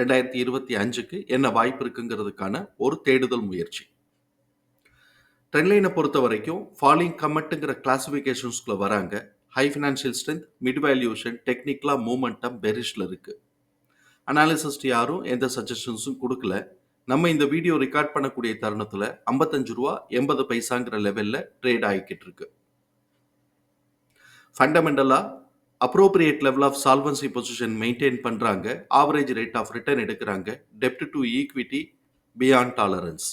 ரெண்டாயிரத்தி இருபத்தி அஞ்சுக்கு என்ன வாய்ப்பு இருக்குங்கிறதுக்கான ஒரு தேடுதல் முயற்சி. ட்ரெண்ட்லைனை பொறுத்த வரைக்கும் ஃபாலிங் கமெண்ட்டுங்கிற கிளாஸிஃபிகேஷன்ஸ்குள்ளே வராங்க. High financial strength mid valuation டெக்னிக்கலாக மூமெண்டம் பெரிஷில் இருக்குது அனாலிசிஸ்ட் யாரும் எந்த சஜஷன்ஸும் கொடுக்கல. நம்ம இந்த வீடியோ ரெக்கார்ட் பண்ணக்கூடிய தருணத்தில் ஐம்பத்தஞ்சு ரூபா எண்பது பைசாங்கிற லெவலில் ட்ரேட் ஆகிக்கிட்டு இருக்கு. ஃபண்டமெண்டலாக appropriate level of solvency position maintain பண்ணுறாங்க ஆவரேஜ் ரேட் ஆஃப் ரிட்டர்ன் எடுக்கிறாங்க. டெப்ட் to equity beyond tolerance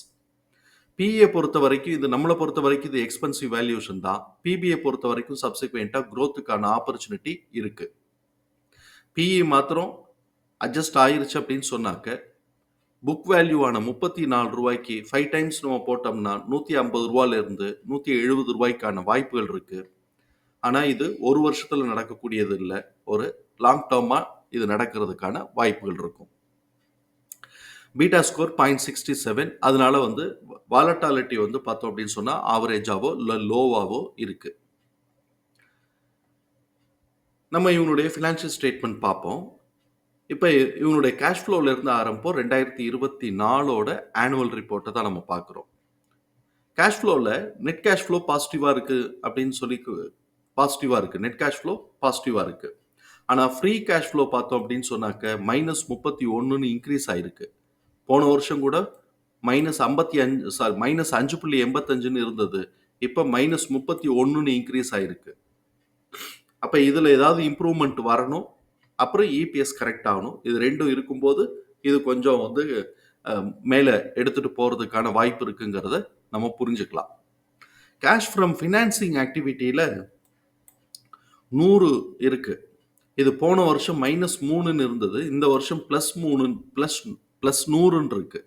BA பொறுத்த வரைக்கும் இது நம்மளை பொறுத்த வரைக்கும் இது எக்ஸ்பென்சிவ் வேல்யூஷன் தான். பிபிஏ பொறுத்த வரைக்கும் சப்சிக்வெண்ட்டாக க்ரோத்துக்கான ஆப்பர்ச்சுனிட்டி இருக்கு. பிஇ மாத்திரம் அட்ஜஸ்ட் ஆயிருச்சு அப்படின்னு சொன்னாக்க புக் வேல்யூவான முப்பத்தி நாலு ரூபாய்க்கு ஃபைவ் டைம்ஸ் நம்ம போட்டோம்னா நூற்றி ஐம்பது ரூபாயிலிருந்து நூற்றி எழுபது ரூபாய்க்கான வாய்ப்புகள் இருக்குது ஆனால் இது ஒரு வருஷத்தில் நடக்கக்கூடியது இல்லை. ஒரு லாங் டேர்மாக இது நடக்கிறதுக்கான வாய்ப்புகள் இருக்கும். Beta score point sixty seven அதனால வந்து வாலட்டாலிட்டி வந்து பார்த்தோம் அப்படின்னு சொன்னால் ஆவரேஜாவோ இல்லை லோவாவோ இருக்கு. நம்ம இவனுடைய ஃபினான்ஷியல் ஸ்டேட்மெண்ட் பார்ப்போம். இப்போ இவனுடைய கேஷ் ஃப்ளோவில் இருந்து ஆரம்பம் ரெண்டாயிரத்தி இருபத்தி நாலோட ஆனுவல் ரிப்போர்ட்டை தான் நம்ம பார்க்குறோம். கேஷ் ஃப்ளோவில் நெட் கேஷ் ஃப்ளோ பாசிட்டிவாக இருக்குது அப்படின்னு சொல்லி பாசிட்டிவாக இருக்குது நெட் கேஷ் ஃப்ளோ பாசிட்டிவாக இருக்குது ஆனால் ஃப்ரீ கேஷ் ஃப்ளோ பார்த்தோம் அப்படின்னு சொன்னாக்க மைனஸ் முப்பத்தி ஒன்றுன்னு இன்க்ரீஸ் ஆயிருக்கு. போன வருஷம் கூட மைனஸ் ஐம்பத்தி அஞ்சு சாரி மைனஸ் அஞ்சு புள்ளி எண்பத்தஞ்சுன்னு இருந்தது. இப்போ மைனஸ் முப்பத்தி ஒன்றுன்னு இன்க்ரீஸ் ஆயிருக்கு. அப்போ இதில் ஏதாவது இம்ப்ரூவ்மெண்ட் வரணும். அப்புறம் இபிஎஸ் கரெக்ட் ஆகணும். இது ரெண்டும் இருக்கும்போது இது கொஞ்சம் வந்து மேலே எடுத்துகிட்டு போகிறதுக்கான வாய்ப்பு இருக்குங்கிறத நம்ம புரிஞ்சுக்கலாம். கேஷ் ஃப்ரம் ஃபினான்சிங் ஆக்டிவிட்டியில் நூறு இருக்கு. இது போன வருஷம் மைனஸ் மூணுன்னு இருந்தது. இந்த வருஷம் ப்ளஸ் மூணு ப்ளஸ் ப்ளஸ் நூறுன்னு இருக்கு.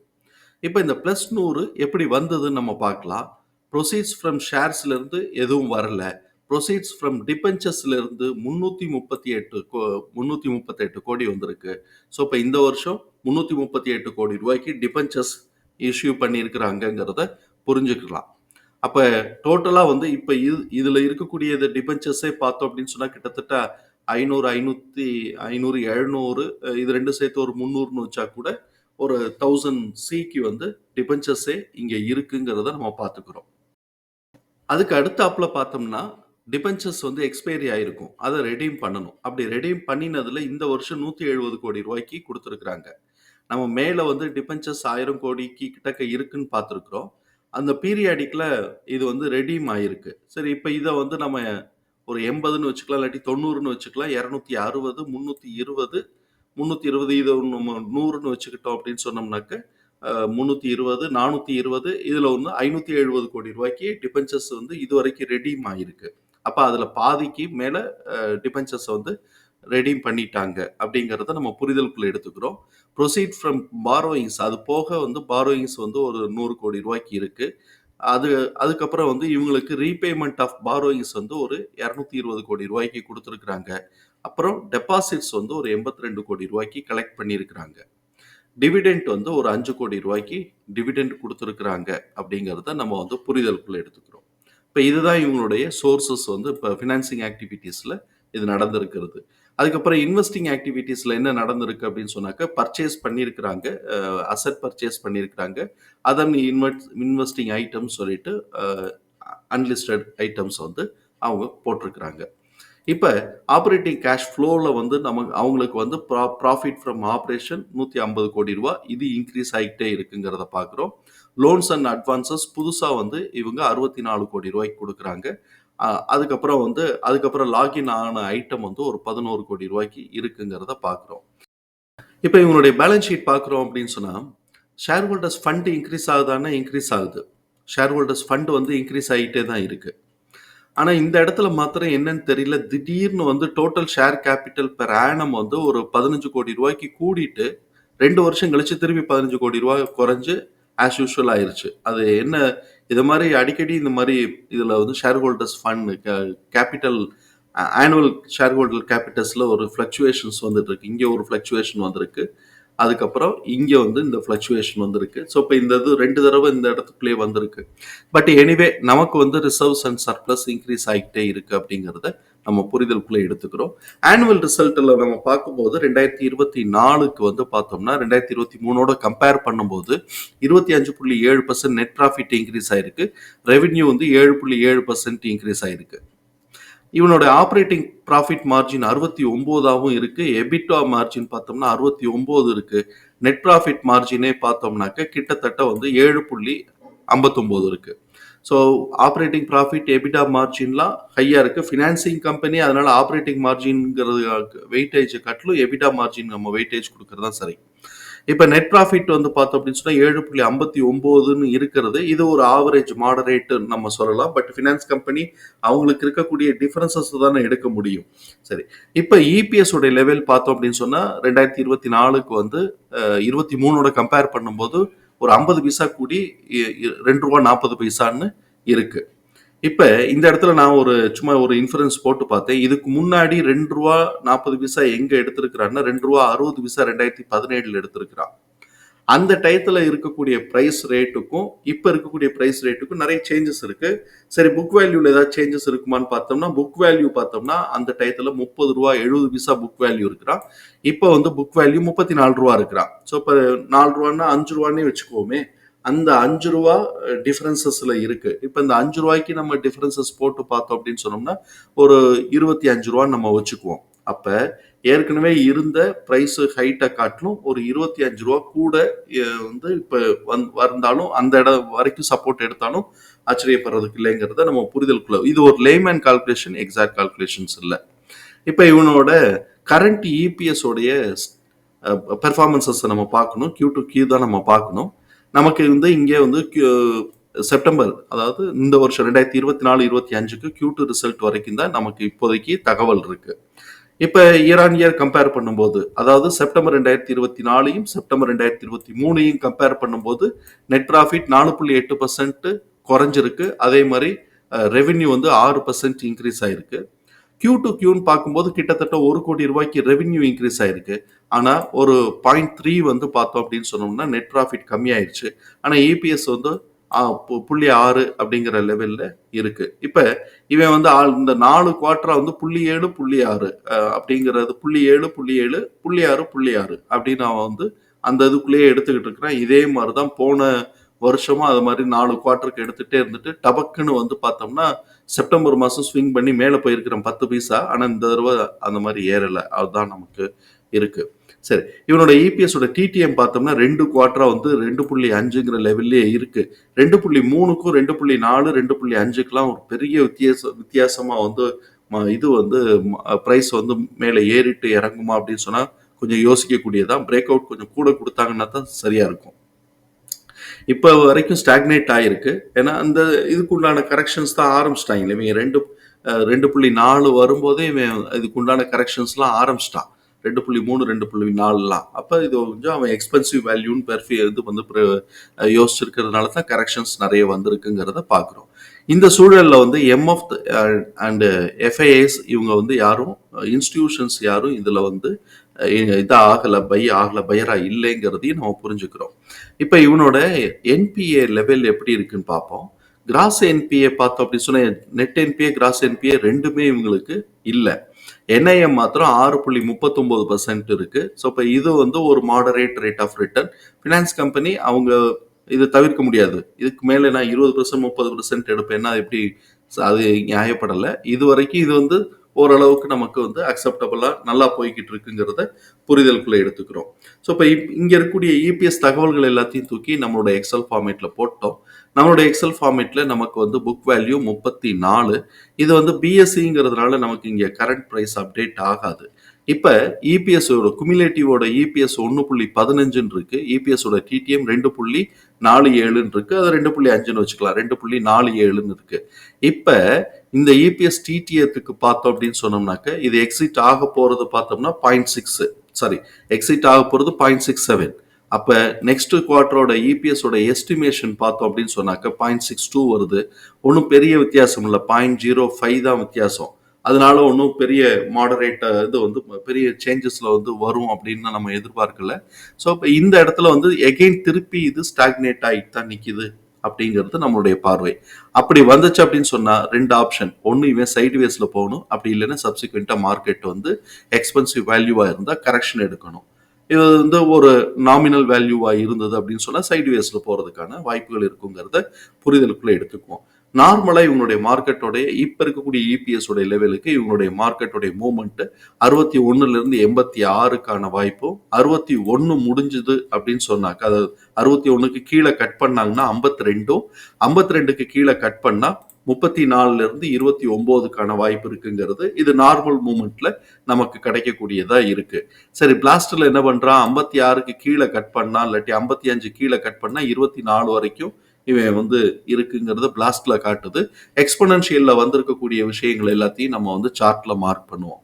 இப்போ இந்த ப்ளஸ் நூறு எப்படி வந்ததுன்னு நம்ம பார்க்கலாம். ப்ரொசீட்ஸ் ஃப்ரம் ஷேர்ஸ்லேருந்து எதுவும் வரல. ப்ரொசீட்ஸ் ஃப்ரம் டிபென்ச்சர்ஸ்லேருந்து முந்நூற்றி முப்பத்தி எட்டு கோ முந்நூற்றி முப்பத்தெட்டு கோடி வந்திருக்கு. ஸோ இப்போ இந்த வருஷம் முந்நூற்றி முப்பத்தி எட்டு கோடி ரூபாய்க்கு டிபென்ச்சர்ஸ் இஷ்யூ பண்ணியிருக்கிறாங்கங்கிறத புரிஞ்சுக்கலாம். அப்போ டோட்டலாக வந்து இப்போ இது இதில் இருக்கக்கூடிய டிபென்ச்சர்ஸே பார்த்தோம் அப்படின்னு சொன்னால் கிட்டத்தட்ட ஐநூறு ஐநூற்றி ஐநூறு எழுநூறு இது ரெண்டு சேர்த்து ஒரு முந்நூறுன்னு வச்சா கூட ஒரு தௌசண்ட் சிக்கு வந்து டிபென்ச்சர்ஸே இங்கே இருக்குங்கிறத நம்ம பார்த்துக்கிறோம். அதுக்கு அடுத்தாப்புல பார்த்தோம்னா டிபென்ச்சர்ஸ் வந்து எக்ஸ்பைரி ஆயிருக்கும். அதை ரெடீம் பண்ணணும். அப்படி ரெடீம் பண்ணினதில் இந்த வருஷம் நூற்றி எழுபது கோடி ரூபாய்க்கு கொடுத்துருக்குறாங்க. நம்ம மேலே வந்து டிபென்ச்சர்ஸ் ஆயிரம் கோடிக்கு கிட்டக்க இருக்குன்னு பார்த்துருக்குறோம். அந்த பீரியாடிக்கில் இது வந்து ரெடீம் ஆயிருக்கு. சரி இப்போ இதை வந்து நம்ம ஒரு எண்பதுன்னு வச்சுக்கலாம் இல்லாட்டி தொண்ணூறுன்னு வச்சுக்கலாம் இரநூத்தி அறுபது முந்நூற்றி இருபது முந்நூற்றி இருபது இதை நம்ம நூறுன்னு வச்சுக்கிட்டோம் அப்படின்னு சொன்னோம்னாக்க முந்நூற்றி இருபது நானூற்றி இருபது இதில் ஒன்று ஐநூற்றி எழுபது கோடி ரூபாய்க்கு டிபென்சஸ் வந்து இது வரைக்கும் ரெடீம் ஆகிருக்கு அப்போ அதில் பாதிக்கு மேலே டிபென்சஸ் வந்து ரெடீம் பண்ணிட்டாங்க அப்படிங்கிறத நம்ம புரிதலுக்குள்ள எடுத்துக்கிறோம். ப்ரொசீட் ஃப்ரம் பாரோயிங்ஸ் அது போக வந்து பாரோயிங்ஸ் வந்து ஒரு நூறு கோடி ரூபாய்க்கு இருக்கு. அது அதுக்கப்புறம் வந்து இவங்களுக்கு ரீபேமெண்ட் ஆஃப் பாரோயிங்ஸ் வந்து ஒரு இரநூத்தி இருபது கோடி ரூபாய்க்கு கொடுத்துருக்குறாங்க. அப்புறம் டெபாசிட்ஸ் வந்து ஒரு எண்பத்தி ரெண்டு கோடி ரூபாய்க்கு கலெக்ட் பண்ணியிருக்கிறாங்க. டிவிடெண்ட் வந்து ஒரு அஞ்சு கோடி ரூபாய்க்கு டிவிடெண்ட் கொடுத்துருக்குறாங்க அப்படிங்கிறத நம்ம வந்து புரிதலுக்குள்ள எடுத்துக்கிறோம். இப்போ இதுதான் இவங்களுடைய சோர்சஸ் வந்து இப்போ ஃபினான்சிங் ஆக்டிவிட்டீஸில் இது நடந்திருக்கிறது. அதுக்கப்புறம் இன்வெஸ்டிங் ஆக்டிவிட்டீஸில் என்ன நடந்திருக்கு அப்படின்னு சொன்னாக்க பர்ச்சேஸ் பண்ணியிருக்கிறாங்க அசட் பர்ச்சேஸ் பண்ணியிருக்கிறாங்க அதன் இன்வெஸ்ட் இன்வெஸ்டிங் ஐட்டம்ஸ் சொல்லிட்டு அன்லிஸ்டட் ஐட்டம்ஸ் வந்து அவங்க போட்டிருக்கிறாங்க. இப்போ ஆப்ரேட்டிங் கேஷ் ஃப்ளோவில் வந்து நமக்கு அவங்களுக்கு வந்து ப்ரா ப்ராஃபிட் ஃப்ரம் ஆப்ரேஷன் நூற்றி ஐம்பது கோடி ரூபா இது இன்க்ரீஸ் ஆகிட்டே இருக்குங்கிறத பார்க்குறோம். லோன்ஸ் அண்ட் அட்வான்சஸ் புதுசாக வந்து இவங்க அறுபத்தி நாலு கோடி ரூபாய்க்கு கொடுக்குறாங்க. அதுக்கப்புறம் வந்து அதுக்கப்புறம் லாகின் ஆன ஐட்டம் வந்து ஒரு பதினோரு கோடி ரூபாய்க்கு இருக்குங்கிறத பார்க்குறோம் இப்போ இவங்களுடைய பேலன்ஸ் ஷீட் பார்க்குறோம் அப்படின்னு சொன்னால் ஷேர் ஹோல்டர்ஸ் ஃபண்டு இன்க்ரீஸ் ஆகுதான்னா இன்க்ரீஸ் ஆகுது. ஷேர் ஹோல்டர்ஸ் ஃபண்டு வந்து இன்க்ரீஸ் ஆகிட்டே தான் இருக்குது ஆனால் இந்த இடத்துல மாத்திரம் என்னன்னு தெரியல. திடீர்னு வந்து total share capital per annum வந்து ஒரு பதினஞ்சு கோடி ரூபாய்க்கு கூடிட்டு ரெண்டு வருஷம் கழிச்சு திரும்பி பதினஞ்சு கோடி ரூபாய் குறைஞ்சு ஆஸ் யூஷுவல் ஆயிருச்சு. அது என்ன இது மாதிரி அடிக்கடி இந்த மாதிரி இதில் வந்து share holders fund capital annual share holder கேபிட்டல்ஸில் ஒரு ஃப்ளக்சுவேஷன்ஸ் வந்துட்டு இருக்கு. இங்கே ஒரு ஃப்ளக்சுவேஷன் வந்திருக்கு. அதுக்கப்புறம் இங்கே வந்து இந்த ஃப்ளக்சுவேஷன் வந்திருக்கு. ஸோ இப்போ இந்த இது ரெண்டு தடவை இந்த இடத்துக்குள்ளே வந்திருக்கு. பட் எனிவே நமக்கு வந்து ரிசர்வ்ஸ் அண்ட் சர்ப்ளஸ் இன்க்ரீஸ் ஆகிட்டே இருக்கு அப்படிங்கிறத நம்ம புரிதலுக்குள்ளே எடுத்துக்கிறோம். ஆனுவல் ரிசல்ட்டில் நம்ம பார்க்கும்போது ரெண்டாயிரத்தி இருபத்தி நாலுக்கு வந்து பார்த்தோம்னா ரெண்டாயிரத்தி இருபத்தி மூணோட கம்பேர் பண்ணும்போது இருபத்தி அஞ்சு புள்ளி ஏழு பர்சன்ட் நெட் ப்ராஃபிட் இன்க்ரீஸ் ஆயிருக்கு. ரெவென்யூ வந்து ஏழு புள்ளி ஏழு பர்சன்ட் இன்க்ரீஸ் ஆயிருக்கு. இவனோட ஆப்ரேட்டிங் ப்ராஃபிட் மார்ஜின் அறுபத்தி ஒம்போதாகவும் இருக்குது எபிட்டா மார்ஜின் பார்த்தோம்னா அறுபத்தி ஒம்பது இருக்குது நெட் ப்ராஃபிட் மார்ஜினே பார்த்தோம்னாக்க கிட்டத்தட்ட வந்து ஏழு புள்ளி ஐம்பத்தொம்போது இருக்குது ஸோ ஆப்ரேட்டிங் ப்ராஃபிட் எபிடா மார்ஜின்லாம் ஹையாக இருக்குது ஃபினான்சிங் கம்பெனி அதனால் ஆப்ரேட்டிங் மார்ஜின்ங்கிறது வெயிட்டேஜ் கட்டிலும் எபிடா மார்ஜின் நம்ம வெயிட்டேஜ் கொடுக்குறது தான் சரி. இப்போ நெட் ப்ராஃபிட் வந்து பார்த்தோம் அப்படின்னு சொன்னால் ஏழு புள்ளி ஐம்பத்தி ஒம்போதுன்னு இருக்கிறது. இது ஒரு ஆவரேஜ் மாடரேட்டு நம்ம சொல்லலாம். பட் ஃபினான்ஸ் கம்பெனி அவங்களுக்கு இருக்கக்கூடிய டிஃபரன்சஸ் தானே எடுக்க முடியும். சரி. இப்போ இபிஎஸ் உடைய லெவல் பார்த்தோம் அப்படின்னு சொன்னால் ரெண்டாயிரத்தி இருபத்தி நாலுக்கு வந்து இருபத்தி மூணோட கம்பேர் பண்ணும்போது ஒரு ஐம்பது பைசா கூடி இ- ரெண்டு ரூபா நாற்பது பைசான்னு இருக்கு. இப்போ இந்த இடத்துல நான் ஒரு சும்மா ஒரு இன்ஃபரன்ஸ் போட்டு பார்த்தேன். இதுக்கு முன்னாடி ரெண்டு ரூபா நாற்பது பைசா எங்கே எடுத்திருக்கிறான்னா ரெண்டு ரூபா அறுபது பைசா ரெண்டாயிரத்தி பதினேழில் எடுத்திருக்கிறான். அந்த டயத்தில் இருக்கக்கூடிய ப்ரைஸ் ரேட்டுக்கும் இப்போ இருக்கக்கூடிய ப்ரைஸ் ரேட்டுக்கும் நிறைய சேஞ்சஸ் இருக்குது சரி புக் வேல்யூவில் ஏதாவது சேஞ்சஸ் இருக்குமான்னு பார்த்தோம்னா புக் வேல்யூ பார்த்தோம்னா அந்த டயத்தில் முப்பது ரூபா எழுபது பைசா புக் வேல்யூ இருக்கிறான். இப்போ வந்து புக் வேல்யூ முப்பத்தி நாலு ரூபா இருக்கிறான். ஸோ இப்போ நாலு ரூபான்னா அஞ்சு ரூபான்னே வச்சுக்கோமே. அந்த அஞ்சு ரூபா டிஃபரன்சஸ்ல இருக்கு. இப்போ இந்த அஞ்சு ரூபாய்க்கு நம்ம டிஃபரன்சஸ் போட்டு பார்த்தோம் அப்படின்னு சொன்னோம்னா ஒரு இருபத்தி அஞ்சு ரூபான்னு நம்ம வச்சுக்குவோம். அப்ப ஏற்கனவே இருந்த பிரைஸ் ஹைட்டை காட்டிலும் ஒரு இருபத்தி அஞ்சு ரூபா கூட வந்து இப்போ வந் வந்தாலும் அந்த இடம் வரைக்கும் சப்போர்ட் எடுத்தாலும் ஆச்சரியப்படுறதுக்கு இல்லைங்கிறத நம்ம புரிதலுக்குள்ள இது ஒரு லேமேன் கால்குலேஷன் எக்ஸாக்ட் கால்குலேஷன்ஸ் இல்லை. இப்போ இவனோட கரண்ட் இபிஎஸ் உடைய பெர்ஃபார்மன்சஸ் நம்ம பார்க்கணும். கியூ டு கியூ தான் நம்ம பார்க்கணும். நமக்கு வந்து இங்கே வந்து செப்டம்பர் அதாவது இந்த வருஷம் ரெண்டாயிரத்தி இருபத்தி நாலு இருபத்தி அஞ்சுக்கு கியூ டூ ரிசல்ட் வரைக்கும் தான் நமக்கு இப்போதைக்கு தகவல் இருக்கு. இப்போ இயர் ஆன் இயர் கம்பேர் பண்ணும்போது அதாவது செப்டம்பர் ரெண்டாயிரத்தி இருபத்தி நாலையும் செப்டம்பர் ரெண்டாயிரத்தி இருபத்தி மூணையும் கம்பேர் பண்ணும்போது நெட் ப்ராஃபிட் நாலு புள்ளி எட்டு பர்சன்ட் குறைஞ்சிருக்கு. அதே மாதிரி ரெவென்யூ வந்து ஆறு பர்சன்ட் இன்க்ரீஸ் ஆயிருக்கு. கியூ டு கியூன்னு பார்க்கும்போது கிட்டத்தட்ட ஒரு கோடி ரூபாய்க்கு ரெவென்யூ இன்க்ரீஸ் ஆயிருக்கு. ஆனால் ஒரு பாயிண்ட் த்ரீ வந்து பார்த்தோம் அப்படின்னு சொன்னோம்னா நெட் ப்ராஃபிட் கம்மியாயிருச்சு. ஆனால் இபிஎஸ் வந்து புள்ளி ஆறு அப்படிங்கிற லெவலில் இருக்கு. இப்போ இவன் வந்து ஆள் இந்த நாலு குவார்டரா வந்து புள்ளி ஏழு புள்ளி ஆறு அப்படிங்கிறது புள்ளி ஏழு புள்ளி ஏழு புள்ளி ஆறு புள்ளி ஆறு அப்படின்னு அவன் வந்து அந்த இதுக்குள்ளேயே எடுத்துக்கிட்டு இருக்கிறான். இதே மாதிரி தான் போன வருஷமும் அது மாதிரி நாலு குவார்ட்டருக்கு எடுத்துகிட்டே இருந்துட்டு டபக்குன்னு வந்து பார்த்தோம்னா செப்டம்பர் மாதம் ஸ்விங் பண்ணி மேலே போயிருக்கிறேன் பத்து பைசா ஆனால் இந்த தடவை அந்த மாதிரி ஏறலை. அதுதான் நமக்கு இருக்குது சரி இவனோட இபிஎஸோட டிடிஎம் பார்த்தோம்னா ரெண்டு குவார்ட்டரா வந்து ரெண்டு புள்ளி அஞ்சுங்கிற லெவல்லே இருக்கு. ரெண்டு புள்ளி மூணுக்கும் ரெண்டு புள்ளி நாலு ரெண்டு புள்ளி அஞ்சுக்கெல்லாம் ஒரு பெரிய வித்தியாச வித்தியாசமா வந்து ம- இது வந்து ப்ரைஸ் வந்து மேலே ஏறிட்டு இறங்குமா அப்படின்னு சொன்னால் கொஞ்சம் யோசிக்கக்கூடியதான் பிரேக் அவுட் கொஞ்சம் கூட கொடுத்தாங்கன்னா தான் சரியாக இருக்கும். இப்போ வரைக்கும் ஸ்டாக்னேட் ஆகிருக்கு ஏன்னா அந்த இதுக்குண்டான கரெக்ஷன்ஸ் தான் ஆரம்பிச்சிட்டாங்க இவங்க ரெண்டு ரெண்டு புள்ளி நாலு வரும்போதே இவன் இதுக்குண்டான கரெக்ஷன்ஸ்லாம் ஆரம்பிச்சிட்டான். ரெண்டு புள்ளி மூணு ரெண்டு புள்ளி நாலுலாம். அப்போ இது கொஞ்சம் அவன் எக்ஸ்பென்சிவ் வேல்யூன்னு பெர்ஃபி இது வந்து யோசிச்சிருக்கிறதுனால தான் கரெக்ஷன்ஸ் நிறைய வந்திருக்குங்கிறத பார்க்குறோம் இந்த சூழலில் வந்து எம்எஃப் அண்டு எஃப்ஐஎஸ் இவங்க வந்து யாரும் இன்ஸ்டிடியூஷன்ஸ் யாரும் இதில் வந்து இது ஆகலை பை ஆகலை பையரா இல்லைங்கிறதையும் நம்ம புரிஞ்சுக்கிறோம். இப்போ இவனோட என்பிஏ லெவல் எப்படி இருக்குன்னு பார்ப்போம். கிராஸ் என்பிஏ பார்த்தோம் அப்படின்னு சொன்னால் நெட் என்பிஏ கிராஸ் என்பிஏ ரெண்டுமே இவங்களுக்கு இல்லை. என்ஐஎம் மாத்திரம் ஆறு புள்ளி முப்பத்தொம்போது பர்சன்ட் இருக்கு. ஸோ இப்போ இது வந்து ஒரு moderate rate of return finance company அவங்க இது தவிர்க்க முடியாது. இதுக்கு மேலே நான் இருபது பர்சன்ட் முப்பது பர்சன்ட் எடுப்பேன்னா எப்படி அது நியாயப்படலை. இது வரைக்கும் இது வந்து ஓரளவுக்கு நமக்கு வந்து அக்செப்டபுளாக நல்லா போய்கிட்டு இருக்குங்கிறத புரிதலுக்குள்ளே எடுத்துக்கிறோம். ஸோ இப்போ இங்கே இருக்கக்கூடிய இபிஎஸ் தகவல்கள் எல்லாத்தையும் தூக்கி நம்மளோட எக்ஸல் ஃபார்மேட்டில் போட்டோம். நம்மளோட எக்ஸல் ஃபார்மேட்டில் நமக்கு வந்து புக் வேல்யூ முப்பத்தி நாலு. இது வந்து பிஎஸ்சிங்கிறதுனால நமக்கு இங்கே கரண்ட் ப்ரைஸ் அப்டேட் ஆகாது. இப்போ இபிஎஸோட குமிலேட்டிவோட இபிஎஸ் ஒன்று புள்ளி பதினஞ்சுன்னு இருக்கு இபிஎஸோட டிடிஎம் ரெண்டு புள்ளி நாலு ஏழுன்னு இருக்கு அதை ரெண்டு புள்ளி அஞ்சுன்னு வச்சுக்கலாம். ரெண்டு புள்ளி நாலு ஏழுன்னு இருக்கு இப்போ இந்த இபிஎஸ் டிடிஎத்துக்கு பார்த்தோம் அப்படின்னு சொன்னோம்னாக்க இது எக்ஸிட் ஆக போறது பார்த்தோம்னா பாயிண்ட் சிக்ஸ் சாரி எக்ஸிட் ஆக போகிறது பாயிண்ட் சிக்ஸ் செவன் அப்போ நெக்ஸ்ட் குவார்ட்டரோட இபிஎஸோட எஸ்டிமேஷன் பார்த்தோம் அப்படின்னு சொன்னாக்க பாயிண்ட் சிக்ஸ் டூ வருது. ஒன்றும் பெரிய வித்தியாசம் இல்லை. பாயிண்ட் ஜீரோ ஃபைவ் தான் வித்தியாசம். அதனால ஒன்றும் பெரிய மாடரேட் இது வந்து பெரிய சேஞ்சஸில் வந்து வரும் அப்படின்னு நம்ம எதிர்பார்க்கல. ஸோ இப்போ இந்த இடத்துல வந்து எகெயின் திருப்பி இது ஸ்டாக்னேட் ஆகிட்டு தான் நிற்கிது அப்படிங்கிறது நம்மளுடைய பார்வை. அப்படி வந்துச்சு அப்படின்னு சொன்னால் ரெண்டு ஆப்ஷன் ஒன்று இவன் சைடு வேஸ்ல போகணும். அப்படி இல்லைன்னா சப்சிக்வெண்ட்டாக மார்க்கெட் வந்து எக்ஸ்பென்சிவ் வேல்யூவாக இருந்தால் கரெக்ஷன் எடுக்கணும். இது வந்து ஒரு நாமினல் வேல்யூவாக இருந்தது அப்படின்னு சொன்னால் சைடு வேஸ்ல போகிறதுக்கான வாய்ப்புகள் இருக்குங்கிறத புரிதலுக்குள்ளே எடுத்துக்குவோம். நார்மலாக இவங்களுடைய மார்க்கெட்டோடைய இப்போ இருக்கக்கூடிய இபிஎஸ் உடைய லெவலுக்கு இவங்களுடைய மார்க்கெட்டோடைய மூமெண்ட்டு அறுபத்தி ஒன்றுலேருந்து எண்பத்தி ஆறுக்கான வாய்ப்பும் அறுபத்தி ஒன்று முடிஞ்சுது அப்படின்னு சொன்னாக்க அதாவது அறுபத்தி ஒன்றுக்கு கீழே கட் பண்ணாங்கன்னா ஐம்பத்தி ரெண்டும் ஐம்பத்தி ரெண்டுக்கு கீழே கட் பண்ணால் முப்பத்தி நாலுலேருந்து இருபத்தி ஒம்போதுக்கான வாய்ப்பு இருக்குங்கிறது இது நார்மல் மூமெண்ட்ல நமக்கு கிடைக்கக்கூடியதாக இருக்கு. சரி பிளாஸ்டர்ல என்ன பண்ணுறான் ஐம்பத்தி ஆறுக்கு கீழே கட் பண்ணா இல்லாட்டி ஐம்பத்தி அஞ்சு கீழே கட் பண்ணால் இருபத்தி நாலு வரைக்கும் இவன் வந்து இருக்குங்கிறது பிளாஸ்ட்ல காட்டுது. எக்ஸ்பனன்ஷியல்ல வந்திருக்கக்கூடிய விஷயங்கள் எல்லாத்தையும் நம்ம வந்து சார்ட்ல மார்க் பண்ணுவோம்.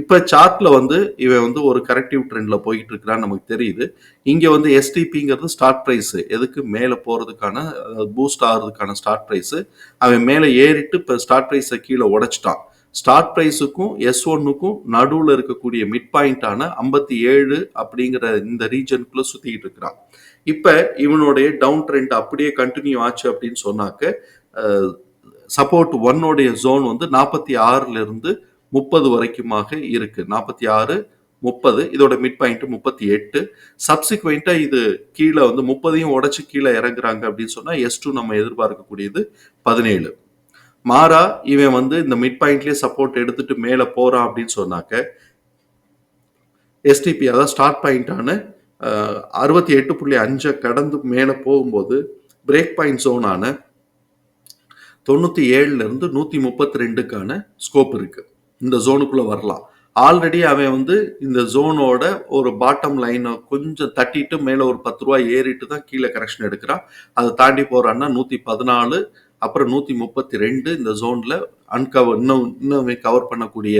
இப்போ சார்ட்ல வந்து இவன் வந்து ஒரு கரெக்டிவ் ட்ரெண்ட்ல போயிட்டு இருக்கிறான்னு நமக்கு தெரியுது. இங்க வந்து எஸ்டிபிங்கிறது ஸ்டார்ட் ப்ரைஸு எதுக்கு? மேலே போறதுக்கான பூஸ்ட் ஆகிறதுக்கான ஸ்டார்ட் ப்ரைஸு அவன் மேலே ஏறிட்டு இப்போ ஸ்டார்ட் பிரைஸை கீழே உடைச்சிட்டான். ஸ்டார்ட் ப்ரைஸுக்கும் எஸ் ஒன்னுக்கும் நடுவில் இருக்கக்கூடிய மிட் பாயிண்டான ஐம்பத்தி ஏழு அப்படிங்கிற இந்த ரீஜனுக்குள்ள சுத்திக்கிட்டு இருக்கிறான். இப்போ இவனுடைய டவுன் ட்ரெண்ட் அப்படியே கண்டினியூ ஆச்சு அப்படின்னு சொன்னாக்க சப்போர்ட் ஒன்னுடைய ஜோன் வந்து நாற்பத்தி ஆறுல இருந்து முப்பது வரைக்குமாக இருக்கு. நாற்பத்தி ஆறு முப்பது இதோட மிட் பாயிண்ட் முப்பத்தி எட்டு. சப்சிக்வெண்டா இது கீழே வந்து முப்பதையும் உடைச்சு கீழே இறங்குறாங்க அப்படின்னு சொன்னா எஸ் டூ நம்ம எதிர்பார்க்கக்கூடியது பதினேழு. மாறா இவன் வந்து இந்த மிட் பாயிண்ட்லயே சப்போர்ட் எடுத்துட்டு மேல போறான் அப்படின்னு சொன்னாக்க எஸ்டிபி அதாவது ஸ்டார்ட் பாயிண்டான அறுபத்தி எட்டு புள்ளி அஞ்சை கடந்து மேலே போகும்போது பிரேக் பாயிண்ட் ஜோனான தொண்ணூற்றி ஏழுலேருந்து நூற்றி முப்பத்தி ரெண்டுக்கான ஸ்கோப் இருக்குது இந்த ஜோனுக்குள்ளே வரலாம். ஆல்ரெடி அவன் வந்து இந்த ஜோனோட ஒரு பாட்டம் லைனை கொஞ்சம் தட்டிட்டு மேலே ஒரு பத்து ரூபா ஏறிட்டு தான் கீழே கரெக்ஷன் எடுக்கிறான். அதை தாண்டி போகிறான்னா நூற்றி பதினாலு அப்புறம் நூற்றி முப்பத்தி ரெண்டு இந்த ஜோனில் அன்கவர் இன்னும் இன்னும் கவர் பண்ணக்கூடிய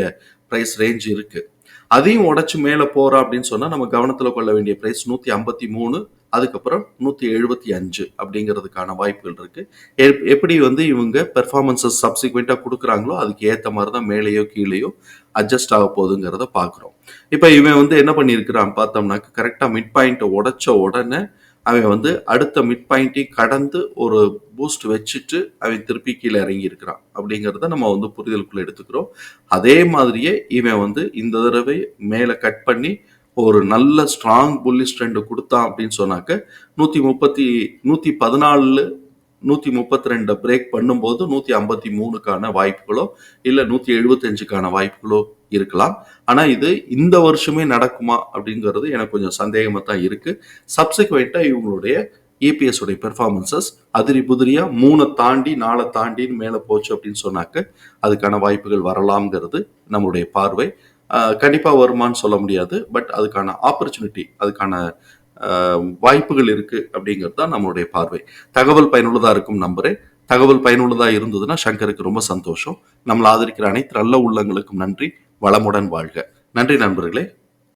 ப்ரைஸ் ரேஞ்ச் இருக்குது அதையும் உடச்சு மேலே போறா அப்படின்னு சொன்னால் நம்ம கவனத்தில் கொள்ள வேண்டிய ப்ரைஸ் நூற்றி ஐம்பத்தி மூணு அதுக்கப்புறம் நூற்றி எழுபத்தி அஞ்சு அப்படிங்கிறதுக்கான வாய்ப்புகள் இருக்கு. எப்- எப்படி வந்து இவங்க பெர்ஃபார்மன்ஸஸ் சப்சிக்வெண்ட்டாக கொடுக்குறாங்களோ அதுக்கு ஏற்ற மாதிரி தான் மேலேயோ கீழேயோ அட்ஜஸ்ட் ஆக போகுதுங்கிறத பார்க்குறோம். இப்போ இவன் வந்து என்ன பண்ணியிருக்கிறான் பார்த்தோம்னாக்க கரெக்டாக மிட் பாயிண்ட்டை உடச்ச உடனே அவன் வந்து அடுத்த மிட் பாயிண்ட்டையும் கடந்து ஒரு பூஸ்ட் வச்சுட்டு அவன் திருப்பி கீழே இறங்கி இருக்கிறான் அப்படிங்கிறத நம்ம வந்து புரிதலுக்குள்ள எடுத்துக்கிறோம். அதே மாதிரியே இவன் வந்து இந்த தடவை மேலே கட் பண்ணி ஒரு நல்ல ஸ்ட்ராங் புல்லிஷ் ட்ரெண்ட் கொடுத்தான் அப்படின்னு சொன்னாக்க நூற்றி முப்பத்தி நூற்றி பதினாலு நூற்றி முப்பத்தி ரெண்டை பிரேக் பண்ணும்போது நூற்றி ஐம்பத்தி மூணுக்கான வாய்ப்புகளோ இல்லை நூற்றி எழுபத்தஞ்சுக்கான வாய்ப்புகளோ இருக்கலாம். ஆனால் இது இந்த வருஷமே நடக்குமா அப்படிங்கிறது எனக்கு கொஞ்சம் சந்தேகமாக தான் இருக்குது சப்சிக்வெண்ட்டாக இவங்களுடைய EPS உடைய பெர்ஃபார்மன்சஸ் அதிரி புதிரியாக மூணை தாண்டி நாளை தாண்டின்னு மேலே போச்சு அப்படின்னு சொன்னாக்க அதுக்கான வாய்ப்புகள் வரலாம்ங்கிறது நம்மளுடைய பார்வை. கண்டிப்பாக வருமானு வருமான்னு சொல்ல முடியாது பட் அதுக்கான ஆப்பர்ச்சுனிட்டி அதுக்கான வாய்ப்புகள் இருக்கு அப்படிங்கிறது தான் நம்மளுடைய பார்வை. தகவல் பயனுள்ளதா இருக்கும் நம்புறேன். தகவல் பயனுள்ளதா இருந்ததுன்னா சங்கருக்கு ரொம்ப சந்தோஷம். நம்மளை ஆதரிக்கிற அனைத்து நல்ல உள்ளங்களுக்கும் நன்றி. வளமுடன் வாழ்க. நன்றி நண்பர்களே.